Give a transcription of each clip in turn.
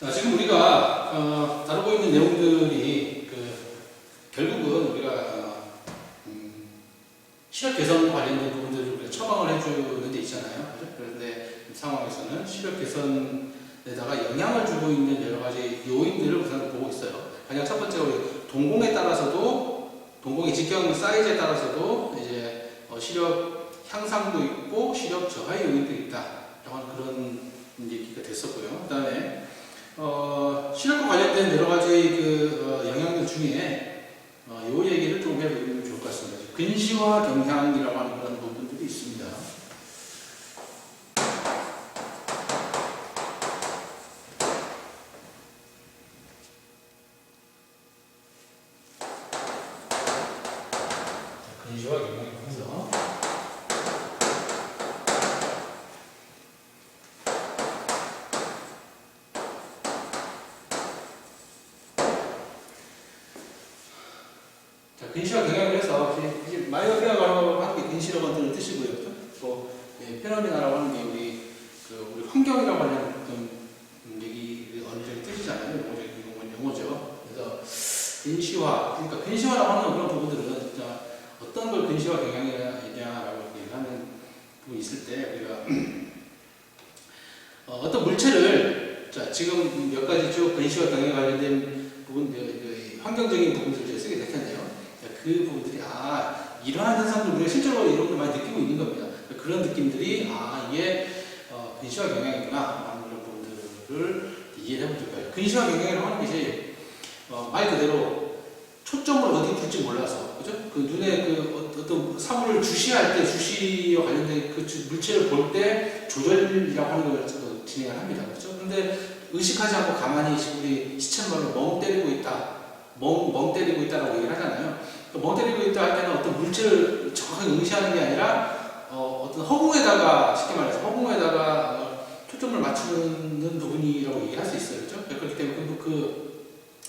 자, 지금 우리가 어, 다루고 있는 내용들이 그 결국은 우리가 어, 음, 시력 개선 관련된 부분들을 우리가 처방을 해주는 데 있잖아요. 그런데 이 상황에서는 시력 개선에다가 영향을 주고 있는 여러 가지 요인들을 우선 보고 있어요. 가장 첫 번째로 동공에 따라서도 동공의 직경 사이즈에 따라서도 이제 어, 시력 향상도 있고 시력 저하의 요인도 있다 라고 하는 그런 얘기가 됐었고요. 그 다음에 어, 시력과 관련된 여러 가지 그 어, 영향들 중에 어, 요 얘기를 좀 해보면 좋을 것 같습니다. 근시화 경향이라고 하는 그런 부분들이 있습니다. 자, 근시화 경향이면서 자, 근시와 경향을 해서 이제 마이오피아라고 하는 게 근시라고 하는 뜻이고요. 또 예, 페노미나라고 하는 게 우리 그 우리 환경이라고 하는 어떤 음, 얘기 정도 뜻이잖아요. 용어적인 용어- 용어죠. 그래서 근시화 그러니까 근시화라고 하는 그런 부분들은 진짜 어떤 걸 근시화 경향이냐라고 얘기하는 부분이 있을 때 우리가 어, 어떤 물체를 자 지금 몇 가지 쭉 근시와 경향에 관련된 부분 그, 그 환경적인 부분들 그 부분들이 아 이러한 현상들 우리가 실제로 이런 걸 많이 느끼고 있는 겁니다. 그런 느낌들이 아 이게 어, 근시화 경향이구나 하는 그런 부분들을 이해를 해보면 될까요? 근시화 경향이라고 하는 것이 어, 말 그대로 초점을 어디 둘지 몰라서 그죠? 그 눈에 그 어- 어떤 사물을 주시할 때 주시와 관련된 그 주- 물체를 볼 때 조절이라고 하는 걸그 진행을 합니다. 그렇죠? 근데 의식하지 않고 가만히 우리 시쳇말로 멍 때리고 있다. 멍, 멍 때리고 있다라고 얘기를 하잖아요. 그멍 때리고 있다 할 때는 어떤 물질을 정확하게 응시하는 게 아니라 어, 어떤 허공에다가 쉽게 말해서 허공에다가 어, 초점을 맞추는 부분이라고 얘기할 수 있어요. 그렇죠? 그렇기 때문에 그, 그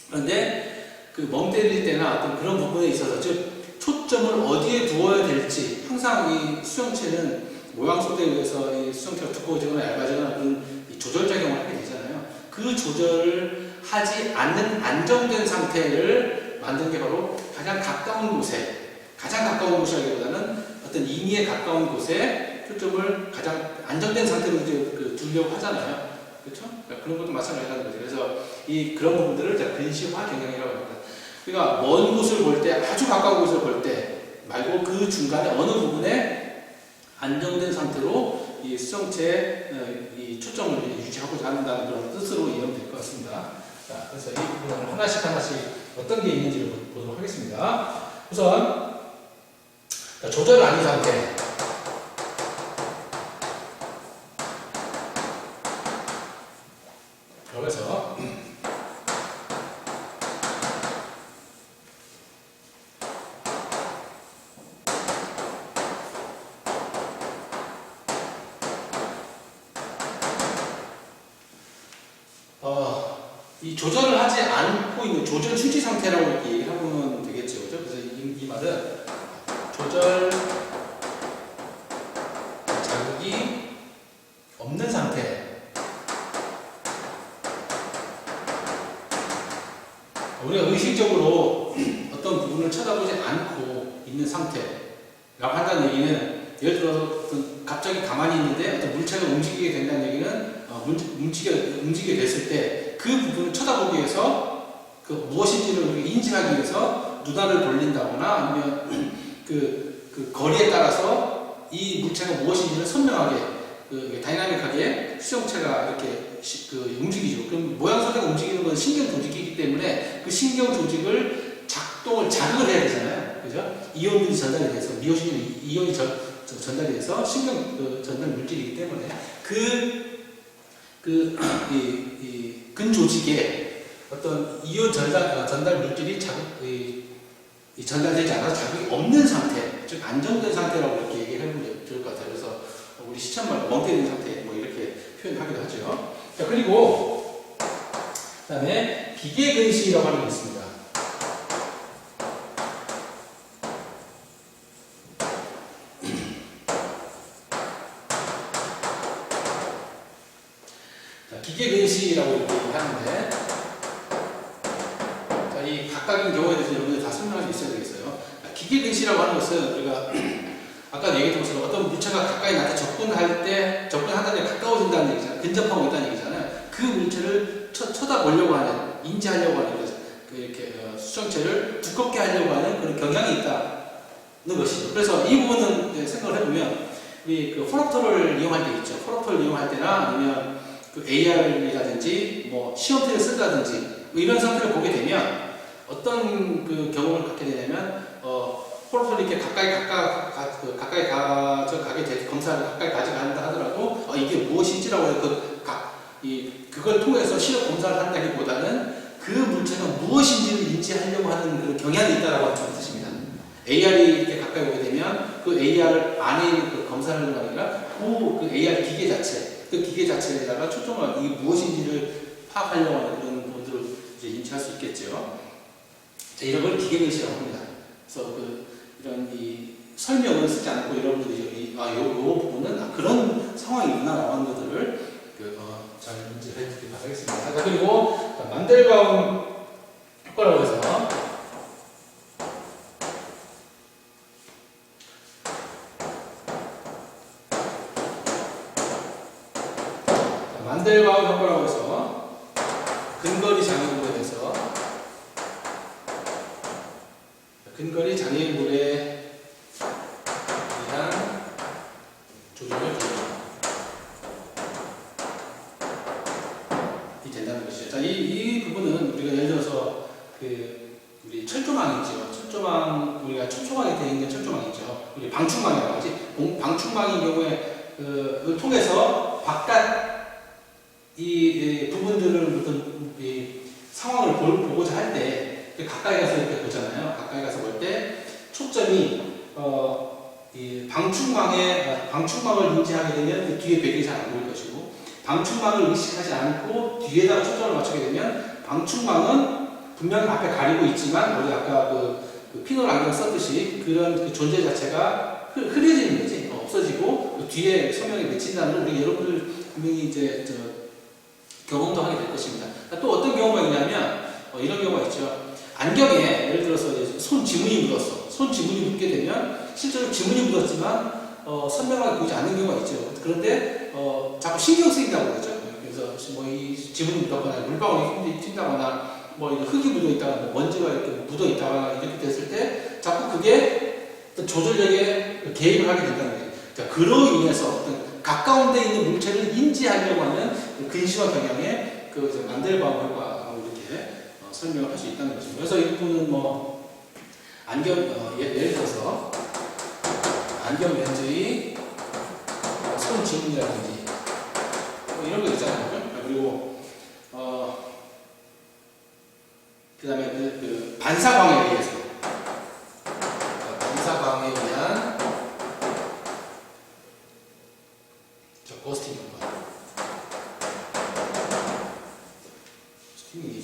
그런데 그 멍 때릴 때나 어떤 그런 부분에 있어서 즉 초점을 어디에 두어야 될지 항상 이 수정체는 모양 속에 의해서 이 수정체가 두꺼워지거나 얇아지거나 그런 이 조절 작용을 하게 되잖아요. 그 조절을 하지 않는 안정된 상태를 만든 게 바로 가장 가까운 곳에 가장 가까운 곳이라기보다는 어떤 인위에 가까운 곳에 초점을 가장 안정된 상태로 이제 그 두려고 하잖아요. 그렇죠? 그러니까 그런 것도 마찬가지라는 거죠. 그래서 이 그런 부분들을 제가 근시화 경향이라고 합니다. 그러니까 먼 곳을 볼 때 아주 가까운 곳을 볼 때 말고 그 중간에 어느 부분에 안정된 상태로 이 수정체의 어, 이 초점을 유지하고자 한다는 그런 뜻으로 이해하면 될 것 같습니다. 자, 그래서 이 부분을 하나씩 하나씩 어떤 게 있는지를 보- 보도록 하겠습니다. 우선 자, 조절 아닌 상태. 그러면서 어, 이 조절을 하지 않고 있는 조절 추지 상태라고 말은 조절 자극이 없는 상태. 우리가 의식적으로 어떤 부분을 쳐다보지 않고 있는 상태라고 한다는 얘기는 예를 들어서 갑자기 가만히 있는데 어떤 물체가 움직이게 된다는 얘기는 어, 문- 움직여, 움직이게 됐을 때 그 부분을 쳐다보기 위해서 그 무엇인지를 인지하기 위해서 눈알을 돌린다거나 아니면 그, 그 거리에 따라서 이 물체가 무엇인지를 선명하게 그 다이나믹하게 수정체가 이렇게 시- 그 움직이죠. 그럼 모양 소리가 움직이는 건 신경 조직이기 때문에 그 신경 조직을 작동을 자극을 해야 되잖아요. 그죠? 이온이 전달이 돼서 미오신 이온이 전, 저- 전달이 돼서 신경 그 전달 물질이기 때문에 그, 그, 이, 이, 근조직에 어떤 이온 전달, 어, 전달 물질이 자극, 이, 이 전달되지 않아서 자극이 없는 상태, 즉 안정된 상태라고 이렇게 얘기를 해보면 좋을 것 같아요. 그래서 우리 시천말 멍 때리는 상태, 뭐 이렇게 표현하기도 하죠. 자, 그리고, 그 다음에 기계 근시라고 하는 게 있습니다. 자, 기계 근시라고 이렇게 하는데 자, 이 각각의 경우에 대해서 여러분들 다 설명할 수 있어야 되겠어요. 자, 기계 근시라고 우리가 아까 얘기했던 것처럼 어떤 물체가 가까이 나한테 접근할 때 접근하다니 가까워진다는 얘기잖아요. 근접하고 있다는 얘기잖아요. 그 물체를 쳐, 쳐다보려고 하는 인지하려고 하는 그, 그 이렇게 어, 수정체를 두껍게 하려고 하는 그런 경향이 있다는 것이죠. 그래서 이 부분은 생각을 해보면 우리 그 포럭터를 이용할 때 있죠. 포럭터를 이용할 때나 아니면 그 AR이라든지 뭐 시험지를 쓴다든지 뭐 이런 상태를 보게 되면 어떤 그 경험을 갖게 되냐면 어 포럭터를 이렇게 가까이 가까 가, 그 가까이 가져 가게 돼 검사를 가까이 가져간다 하더라도 어, 이게 무엇인지라고 해서 그 가, 이 그걸 통해서 시력 검사를 한다기보다는 그 물체가 무엇인지를 인지하려고 하는 그런 경향이 있다라고 하는 뜻입니다. AR이 이렇게 가까이 오게 되면 그 AR 안에 있는 그 검사를 하는 게 아니라 그, 그 AR 기계 자체, 그 기계 자체에다가 초점을 이게 무엇인지를 파악하려고 하는 그런 부분들을 이제 인지할 수 있겠죠. 자, 이런 걸 기계근시라고 합니다. 그래서 그 이런 이 설명을 쓰지 않고 여러분들이 아, 요, 요 부분은 아, 그런 상황이 있나라고 하는 것들을 그, 어, 잘 인지해 주길 바라겠습니다. 자, 그리고 자, 만델바움 효과라고 해서 자, 만델바움 효과라고 해서 근거리 장애물에 대해서 근거리 장애물에 의한 조정을 조정 이 된다는 것이죠. 자, 이, 이 부분은 우리가 예를 들어서 그 우리 철조망 있죠. 철조망 우리가 철조망에 되어 있는 철조망 있죠. 우리 방충망이라고 하지. 공- 방충망인 경우에 그, 그 통해서 바깥 이, 이 부분들을 어떤 이 상황을 볼- 보고자 할때 가까이 가서 이렇게 보잖아요. 가까이 가서 볼 때 초점이 어, 이 방충망에 아, 방충망을 인지하게 되면 그 뒤에 배경이 잘 안 보일 것이고 방충망을 의식하지 않고 뒤에다가 초점을 맞추게 되면 방충망은 분명히 앞에 가리고 있지만 우리 아까 그, 그 피놀 안경 썼듯이 그런 그 존재 자체가 흐, 흐려지는 거지 어, 없어지고 그 뒤에 소명이 맺힌다는 걸 우리 여러분들 분명히 이제 저 경험도 하게 될 것입니다. 또 어떤 경우가 있냐면 어, 이런 경우가 있죠. 안경에 예를 들어서 손 지문이 묻었어. 손 지문이 묻게 되면 실제로 지문이 묻었지만 어, 선명하게 보이지 않는 경우가 있죠. 그런데 어, 자꾸 신경 쓰인다고 그러죠. 그래서 뭐 이 지문이 묻었거나 물방울이 튄다거나 뭐 흙이 묻어 있다거나 뭐 먼지가 이렇게 묻어 있다거나 이렇게 됐을 때 자꾸 그게 조절력에 개입을 하게 된다는 거예요. 자, 그로 인해서 어떤 가까운 데 있는 물체를 인지하려고 하는 그 근시와 경향의 그 이제 만델바움 이렇게 어, 설명을 할 수 있다는 거죠. 그래서 이 부분은 뭐 안경 어, 예, 예를 들어서 안경 렌즈의 손 지문이라든지 뭐 이런 거 있잖아요. 그죠? 그리고 어 그다음에 그, 그 반사광에 의해서 어, 반사광에 의한 저 고스팅 효과. 고스팅 이미지.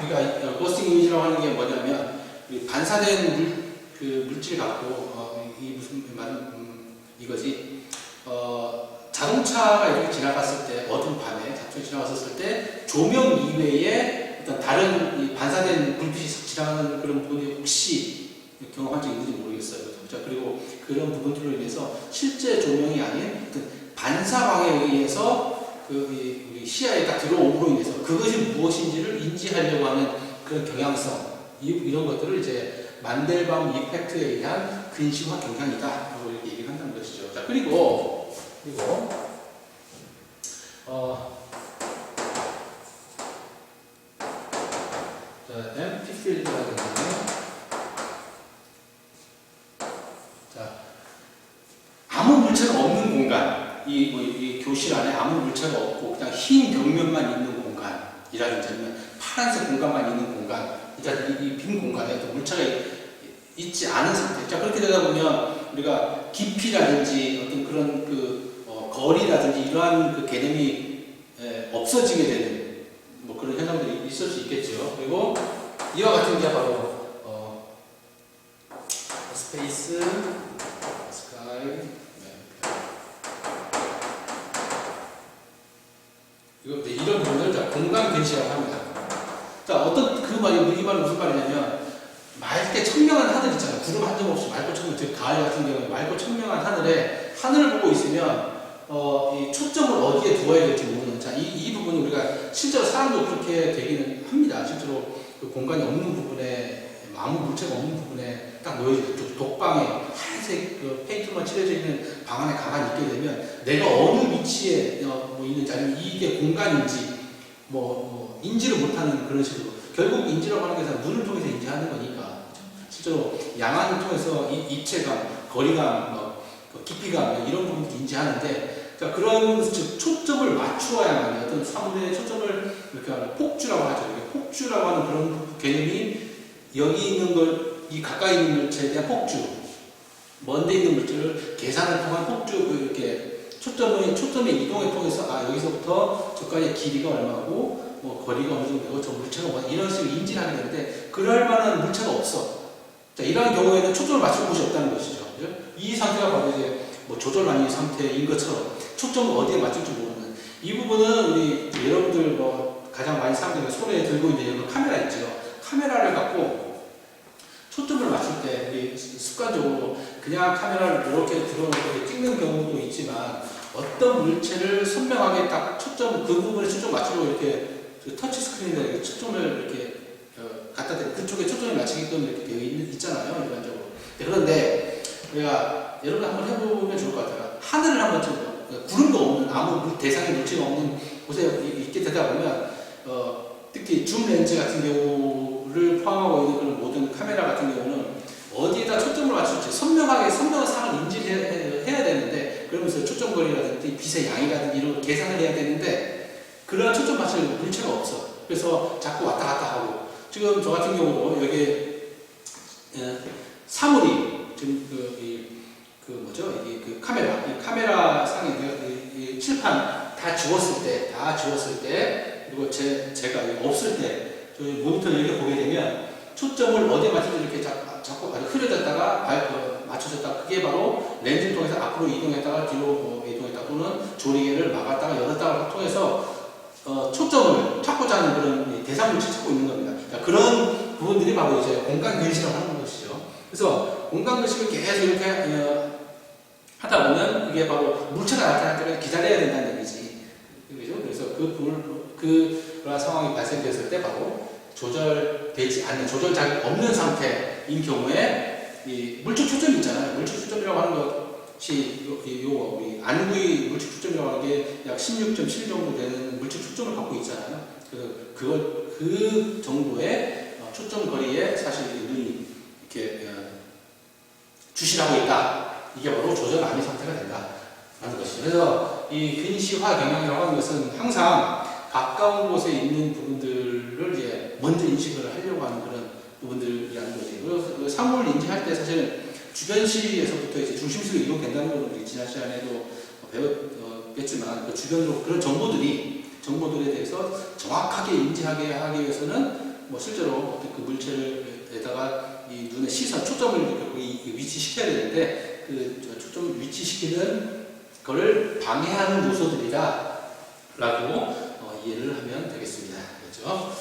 그러니까 이, 어, 고스팅 이미지라고 하는 게 뭐냐면 이 반사된 물, 그 물질 갖고 어, 이 무슨 말 음, 이거지. 어, 자동차가 이렇게 지나갔을 때 어두운 밤에 자동차 지나갔을 때 조명 이외에 어떤 다른 이 반사된 불빛이 싹 지나가는 그런 부분이 혹시 경험한 적 있는지 모르겠어요. 자, 그리고 그런 부분들로 인해서 실제 조명이 아닌 반사광에 의해서 그 시야에 딱 들어옴으로 인해서 그것이 무엇인지를 인지하려고 하는 그런 경향성 이, 이런 것들을 이제 만델바움 이펙트에 의한 근시화 경향이다 라고 이렇게 얘기를 한다는 것이죠. 자 그리고 그리고 어 자, empty field라든지 자 아무 물체가 없는 공간. 이, 뭐, 이 교실 안에 아무 물체가 없고 그냥 흰 벽면만 있는 공간이라든지 파란색 공간만 있는 공간 일단 이빈 공간에 물체가 있- 있지 않은 상태 자 그렇게 되다 보면 우리가 깊이라든지 어떤 그런 그 어, 거리라든지 이러한 그 개념이 에, 없어지게 되는 뭐 그런 현상들이 있을 수 있겠죠 그리고 이와 같은 게 바로 어, 스페이스 스카이 네. 이런 부분을 자, 공간 근시라고 자, 어떤 그 말이 이 말은 무슨 말이냐면 맑게 청명한 하늘 있잖아요. 구름 한 점 없이 맑고 청명. 즉 가을 같은 경우에 맑고 청명한 하늘에 하늘을 보고 있으면 어, 이 초점을 어디에 두어야 될지 모르는 자, 이, 이 부분은 우리가 실제로 사람도 그렇게 되기는 합니다. 실제로 그 공간이 없는 부분에 아무 물체가 없는 부분에 딱 놓여져 있죠. 독방에 하얀색 그 페인트만 칠해져 있는 방 안에 가만히 있게 되면 내가 어느 위치에 어, 뭐 있는지 아니면 이게 공간인지 뭐, 뭐 인지를 못하는 그런 식으로 결국 인지라고 하는 것은 눈을 통해서 인지하는 거니까? 실제로 양안을 통해서 이 입체감, 거리감, 뭐, 그 깊이감 이런 부분도 인지하는데 자, 그런 즉 초점을 맞추어야만 어떤 사물의 초점을 이렇게 하는 폭주라고 하죠. 이게 폭주라고 하는 그런 개념이 여기 있는 걸 이 가까이 있는 물체에 대한 폭주, 먼데 있는 물체를 계산을 통한 폭주 그 이렇게 초점의 초점의 이동을 통해서 아 여기서부터 저까지의 길이가 얼마고 뭐 거리가 어느 정도 되고 저 물체가 뭐 이런 식으로 인지를 하게 되는데 그럴 만한 물체가 없어. 자 이러한 경우에는 초점을 맞출 곳이 없다는 것이죠. 이 상태가 바로 이제 뭐 조절만이 상태인 것처럼 초점을 어디에 맞출지 모르는 이 부분은 우리 여러분들 뭐 가장 많이 사람들이 손에 들고 있는 이런 카메라 있죠. 카메라를 갖고 초점을 맞출 때 습관적으로 그냥 카메라를 이렇게 들어놓고 찍는 경우도 있지만 어떤 물체를 선명하게 딱 초점 그 부분에 초점 맞추려고 이렇게 그 터치 스크린에 초점을 이렇게 어, 갖다 대 그쪽에 초점을 맞추게끔 이렇게 되어 있, 있잖아요 일반적으로. 네, 그런데 우리가 여러분 한번 해보면 좋을 것 같아요. 하늘을 한번 좀 구름도 없는 아무 물- 대상의 물체가 없는 곳에 이- 있게 되다 보면 어, 특히 줌 렌즈 같은 경우 를 포함하고 있는 그런 모든 카메라 같은 경우는 어디에다 초점을 맞출지 선명하게 선명한 상을 인지해야 해야 되는데 그러면서 초점 거리라든지 빛의 양이라든지 이런 걸 계산을 해야 되는데 그러한 초점 맞출 물체가 없어. 그래서 자꾸 왔다 갔다 하고 지금 저 같은 경우도 여기 에, 사물이 지금 그, 이, 그 뭐죠? 이 그 카메라, 이 카메라 상에 이, 이 칠판 다 지웠을 때, 다 지웠을 때 그리고 제 제가 없을 때 저희 모니터 이렇게 보게 되면 초점을 어디에 맞춰서 이렇게 자, 자꾸 흐려졌다가 발, 어, 맞춰졌다 그게 바로 렌즈를 통해서 앞으로 이동했다가 뒤로 어, 이동했다 또는 조리개를 막았다가 열었다가 통해서 어, 초점을 찾고자 하는 그런 이 대상물을 찾고 있는 겁니다. 자, 그런 부분들이 바로 이제 공간 근시라고 하는 것이죠. 그래서 공간 근시를 계속 이렇게 어, 하다 보면 그게 바로 물체가 나타날 때까지 기다려야 된다는 얘기지. 그죠? 그래서 그 불, 그런 상황이 발생됐을 때 바로 조절되지 않는 조절 자격 없는 상태인 경우에 이 물적 초점이 있잖아요. 물적 초점이라고 하는 것이 요, 이- 요 우리 안구의 물적 초점이라고 하는 게 약 16.7 정도 되는 물적 초점을 갖고 있잖아요. 그 그걸 그 정도의 어, 초점 거리에 사실 이 눈이 이렇게 어, 주시하고 있다. 이게 바로 조절 암의 상태가 된다 라는 것이죠. 그래서 이 근시화 경향이라고 하는 것은 항상 가까운 곳에 있는 부분들 을 이제 먼저 인식을 하려고 하는 그런 부분들이라는 거지. 그래서 그 사물을 인지할 때 사실 주변시에서부터 이제 중심수로 이동된다는 걸 우리 지난 시간에도 배웠겠지만 그 주변으로 그런 정보들이 정보들에 대해서 정확하게 인지하게 하기 위해서는 뭐 실제로 그 물체를에다가 이 눈의 시선 초점을 위치시켜야 되는데 그 초점 위치시키는 거를 방해하는 요소들이다라고 어, 이해를 하면 되겠습니다. 그렇죠?